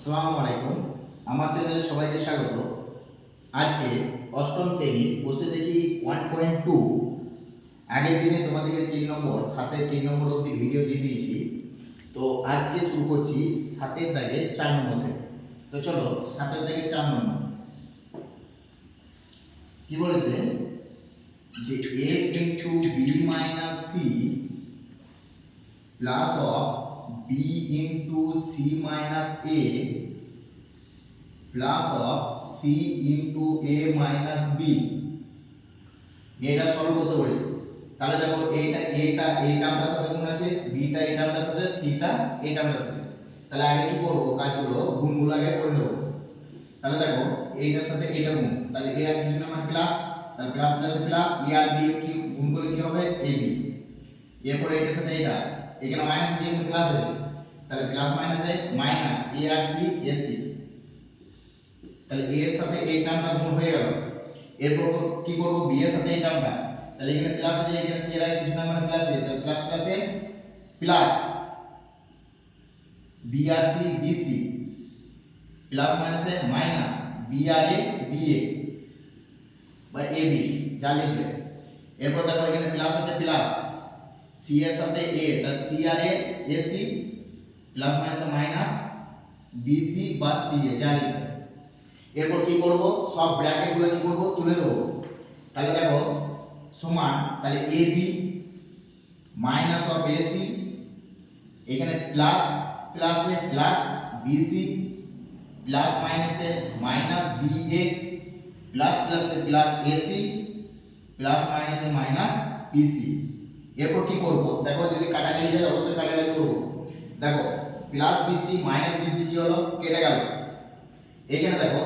আসসালামু আলাইকুম। আমার চ্যানেলে সবাইকে স্বাগত। আজকে অষ্টম শ্রেণি, বসে দেখি ওয়ান পয়েন্ট টু আগের দিনে তোমাদেরকে তিন নম্বর, সাতের তিন নম্বর অবধি ভিডিও দিয়ে দিয়েছি। তো আজকে শুরু করছি সাতের দাগে চার নম্বর থেকে। তো চলো, সাতের দাগে চার নম্বর। কি বলেছে? যে A into B minus C plus of B into C minus A plus of C into A minus B এটা সরল করতে বলেছে। তাহলে দেখো এইটা এটা এই টার্মটার সাথে গুণ আছে বিটা এই টার্মটার সাথে সিটা এই টার্মটার সাথে। তাহলে আগে কি করব? কাজগুলো, গুণগুলো আগে করে নেব। তাহলে দেখো, এইটার সাথে এটা গুণ। তাহলে এর কিছু না মানে প্লাস তাহলে প্লাস প্লাস প্লাস এ আর বি কি, গুণ করলে কি হবে? এ বি এরপরে এটার সাথে এটা এখানে মাইনাস এখানে প্লাস আছে। তাহলে প্লাস মাইনাসে মাইনাস এ আর সি এ সি তাহলে এ এর সাথে এই টার্মটা গুণ হয়ে গেল। এরপর কর- কি করব? বি এর সাথে এই টার্মটা তাহলে এখানে প্লাস আছে, এখানে সি এর আগে কিছু না মানে প্লাস আছে তাহলে প্লাস প্লাসে প্লাস বি আর সি বি সি প্লাস মাইনাসে মাইনাস বি আর এ বি এ বা এ বি যা লিখবে এরপর দেখো এখানে প্লাস আছে প্লাস সি এর সাথে এ তার C R A A C plus minus minus B C বা সি এ যা এরপর কি করব? সব ব্র্যাকেটগুলো কি করব? তুলে দেবো। তাহলে দেখো, সমান, তাহলে A B minus of A C এখানে প্লাস প্লাসে প্লাস বি সি প্লাস মাইনাসে মাইনাস বি এ প্লাস প্লাসে প্লাস এ সি প্লাস মাইনাসে মাইনাস বি সি এরপর কি করব? দেখো, যদি কাটাকাটি যায়, অবশ্যই কাটাকাটি করব। দেখো প্লাস বিসি মাইনাস বিসি কি হলো? কেটে গেল। এখানে দেখো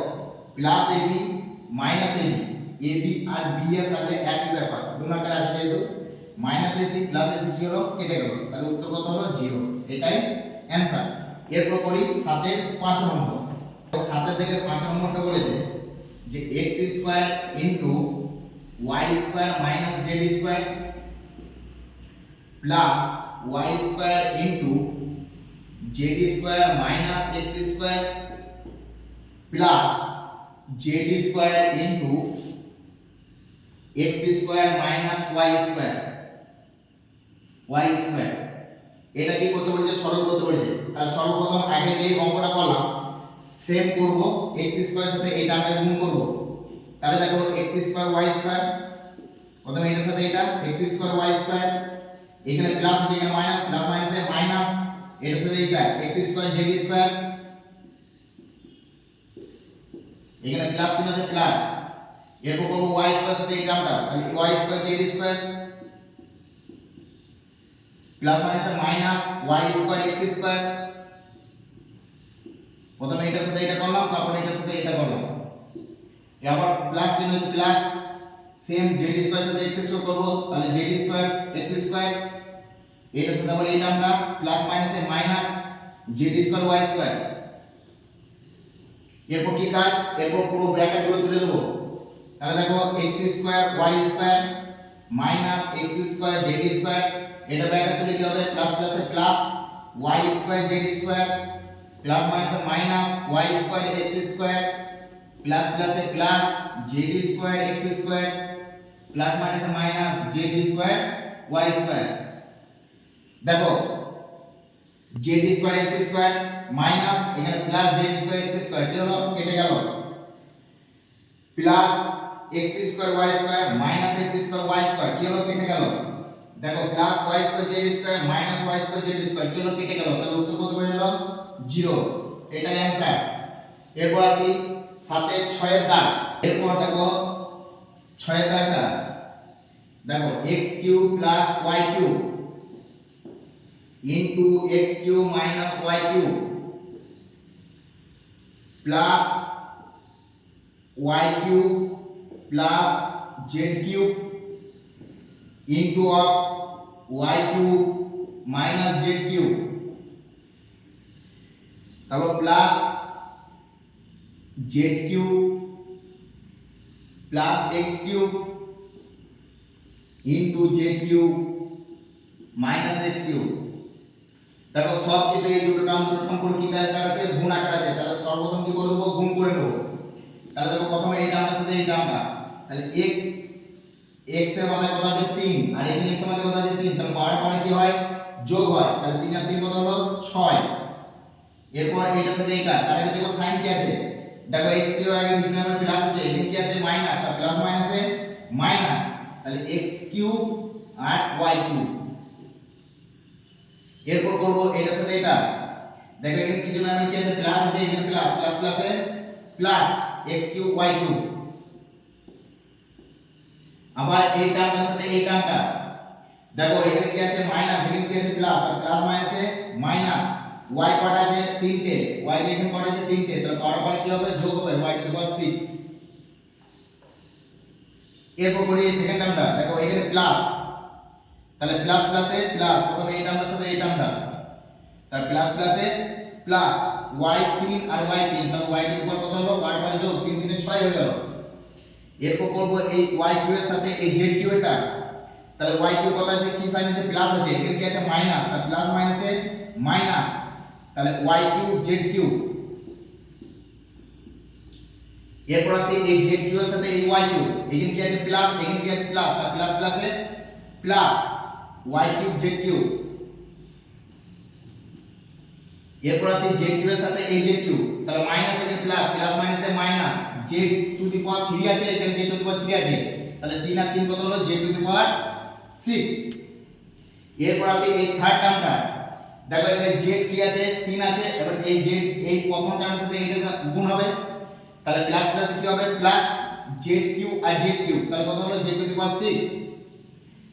plus AB minus AB AB আর বি এর থাকলে একই ব্যাপার। গুণাকার আছে যেহেতু মাইনাস এসি প্লাস এসি কি হলো? কেটে গেল। তাহলে উত্তর কত হলো? জিরো এটাই অ্যান্সার এরপর করি সাতের পাঁচ নম্বর সাতের থেকে পাঁচ নম্বরটা বলেছে যে X square into Y square minus Z square plus Y square into Z square minus X square plus Z square into X square minus Y square Y square এটা কি করতে বলেছে? সরল করতে বলেছে। তার সর্বপ্রথম আগে যে অঙ্কটা করলাম সেম করব এক্স স্কোয়ার সাথে এই টার্মটা গুণ করব। তাহলে দেখো এক্স স্কোয়ার ওয়াই স্কোয়ার প্রথমে এটার সাথে এটা এক্স স্কোয়ার ওয়াই স্কোয়ার এখানে প্লাস এখানে মাইনাস প্লাস মাইনাস এটার সাথে এটা এক্স স্কোয়ার জেড স্কোয়ার এখানে প্লাস চিহ্ন আছে প্লাস এরপর করব ওয়াই স্কোয়ার সাথে এই টার্মটা তাহলে Y square Z square plus minus minus Y square X square প্রথমে এটার সাথে এটা করলাম, তারপর এটার সাথে এটা করলাম। আবার প্লাস চিহ্ন আছে প্লাস সেম জেড স্কোয়ার সাথে এক্স স্কোয়ার করব, তাহলে জেড স্কোয়ার এক্স স্কোয়ার এটার সাথে আবার এই টার্মটা প্লাস মাইনাসে minus Z square Y square এরপর কি কাজ এরপর পুরো ব্র্যাকেটগুলো তুলে দেবো। তাহলে দেখো X square Y square minus X square Z square এটা ব্র্যাকেট তুলে কি হবে? প্লাস প্লাসে plus Y square Z square plus মাইনাসে minus Y square X square plus প্লাসে plus Z square X square plus মাইনাসে minus Z square Y square দেখো Z square X square minus এখানে plus Z square X square কি হলো? কেটে গেল। Plus X square Y square minus X square Y square কি হলো? কেটে গেল। দেখো plus Y square Z square minus Y square Z square কি হলো? কেটে গেল। তাহলে উত্তর কত বেরোলো জিরো এটাই অ্যান্সার এরপর আসি সাতের ছয়ের দাগ। এরপর দেখো, ছয়ের দাগটা। দেখো X cube plus Y cube into x cube minus y cube plus y cube plus z cube into of y cube minus z cube তারপর plus z cube plus x cube into z cube minus x cube দেখো সব কিন্তু এই দুটো term দুটো term করে কি আকার আছে? গুণ আকার আছে। তাহলে সর্বপ্রথম কি করে দেবো? গুণ করে নেব। তাহলে দেখো প্রথমে এই টার্মটার সাথে এই টার্মটা তাহলে x x এর মানে কত আছে? 3 আর এখানে x এর মানে কত আছে? 3 তাহলে পাওয়ার পরে কি হয়? যোগ হয়। তাহলে 3 আর 3 কত হলো? 6 এরপর এটার সাথে এটা তার আগে দেখো সাইন কি আছে? দেখো x কি হয় আগে নিচে আমার প্লাস আছে এখানে কি আছে? মাইনাস তাহলে প্লাস মাইনাসে মাইনাস তাহলে x কিউব আর y কিউব এরপর করব এটার সাথে এটা। দেখো এখানে কিছু না কি আছে? প্লাস আছে, এখানে প্লাস প্লাস প্লাসে plus x cube y cube আবার এই টার্মটার সাথে এই টার্মটা দেখো এখানে কি আছে? মাইনাস এখানে কি আছে? প্লাস আর প্লাস মাইনাসে মাইনাস y কত আছে তিনটে। y এর এখানে কত আছে তিনটে। তাহলে পাওয়ার পর কি হবে? যোগ হবে, y টু পাওয়ার 6 এরপর করি সেকেন্ড টার্মটা দেখো এখানে প্লাস তাহলে প্লাস প্লাসে প্লাস প্রথমে এই টার্মটার সাথে এই টার্মটা তাহলে প্লাস প্লাসে প্লাস y 3 আর y 3 তাহলে y টু দি পাওয়ার কত হলো? পাওয়ার পর যোগ 3 3 6 হয়ে গেল। এরপর করব এই y কিউ এর সাথে এই z কিউ এটা। তাহলে y কিউ কত আছে কি সাইন আছে? প্লাস আছে। এখানে কি আছে? মাইনাস তাহলে প্লাস মাইনাসে মাইনাস তাহলে y কিউ z কিউ এরপর আছে এই z কিউ এর সাথে এই y কিউ এখানে কি আছে? প্লাস এখানে কি আছে? প্লাস তাহলে প্লাস প্লাসে plus y cube z cube এরপর আছে z কিউ এর সাথে এই z কিউ তাহলে মাইনাস এখানে প্লাস প্লাস মাইনাসে minus z to the power 3 আছে, এখানে z টু দি পাওয়ার 3 আছে। তাহলে 3 আর 3 কত হলো? Z টু দি পাওয়ার 6 এরপর আছে এই থার্ড টার্মটা দেখো এখানে z কি আছে? 3 আছে। এবার এই z, এই প্রথম টার্মের সাথে এইটা গুণ হবে। তাহলে প্লাস প্লাস কি হবে? প্লাস z কিউ আর z কিউ তাহলে কত হলো? Z টু দি পাওয়ার 6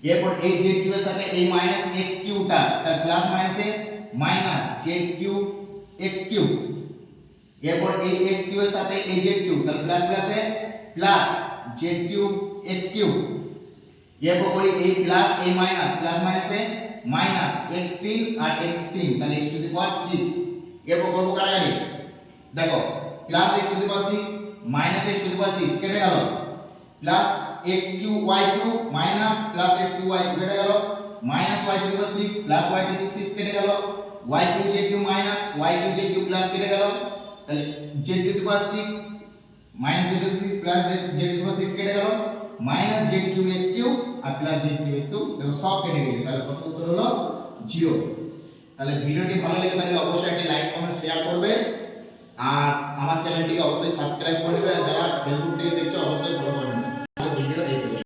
এরপর এই z কিউ এর সাথে এই মাইনাস x কিউটা তাহলে প্লাস মাইনাসে minus z cube x cube এরপর এই x কিউ এর সাথে এই z কিউ তাহলে প্লাস প্লাসে plus z cube x cube এরপর করি এই প্লাস এই মাইনাস প্লাস মাইনাসে মাইনাস x3 আর x3 তাহলে x টু দি পাওয়ার 6 এরপর করব কাটাকাটি দেখো plus x to the power 6 minus x to the power 6 কেটে গেল plus x cube y cube minus plus x cube y cube কেটে গেল। Minus y to the power 6 plus y to the 6 কেটে গেল। Y cube z cube minus y cube z cube plus কেটে গেল। তাহলে z to the power 6 minus z to the 6 plus z to the power 6 কেটে গেল। Minus z cube x cube আর plus z cube x cube দেখো সব কেটে গেছে। তাহলে কত উত্তর হলো? 0 তাহলে ভিডিওটি ভালো লেগে থাকলে অবশ্যই একটি লাইক কমেন্ট শেয়ার করবে। আর আমার চ্যানেলটিকে অবশ্যই সাবস্ক্রাইব করে নেবে। আর যারা ফেসবুক থেকে দেখছ, অবশ্যই ফলো করে নেবে।